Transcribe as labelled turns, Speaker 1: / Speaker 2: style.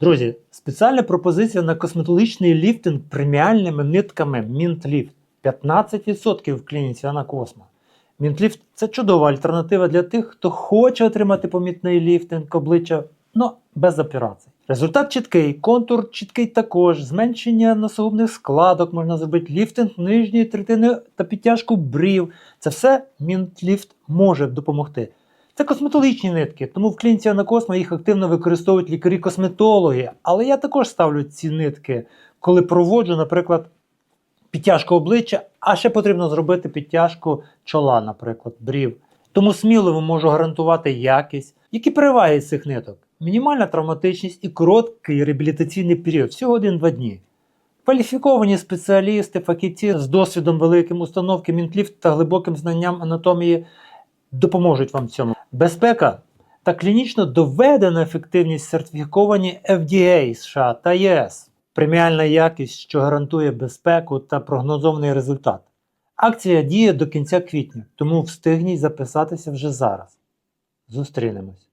Speaker 1: Друзі, спеціальна пропозиція на косметологічний ліфтинг преміальними нитками Mint 15% в клініці Анакосма. Мінтліфт це чудова альтернатива для тих, хто хоче отримати помітний ліфтинг обличчя, але без операцій. Результат чіткий, контур чіткий також, зменшення носогубних складок можна зробити, ліфтинг нижньої третини та підтяжку брів. Це все Мінтліфт може допомогти. Це косметологічні нитки, тому в клініці Анакосма їх активно використовують лікарі-косметологи. Але я також ставлю ці нитки, коли проводжу, наприклад, підтяжку обличчя, а ще потрібно зробити підтяжку чола, наприклад, брів. Тому сміливо можу гарантувати якість. Які переваги цих ниток? Мінімальна травматичність і короткий реабілітаційний період, всього 1-2 дні. Кваліфіковані спеціалісти, фахівці з досвідом великим установки Мінтліфт та глибоким знанням анатомії допоможуть вам в цьому. Безпека та клінічно доведена ефективність сертифіковані FDA США та ЄС. Преміальна якість, що гарантує безпеку та прогнозований результат. Акція діє до кінця квітня, тому встигніть записатися вже зараз. Зустрінемось.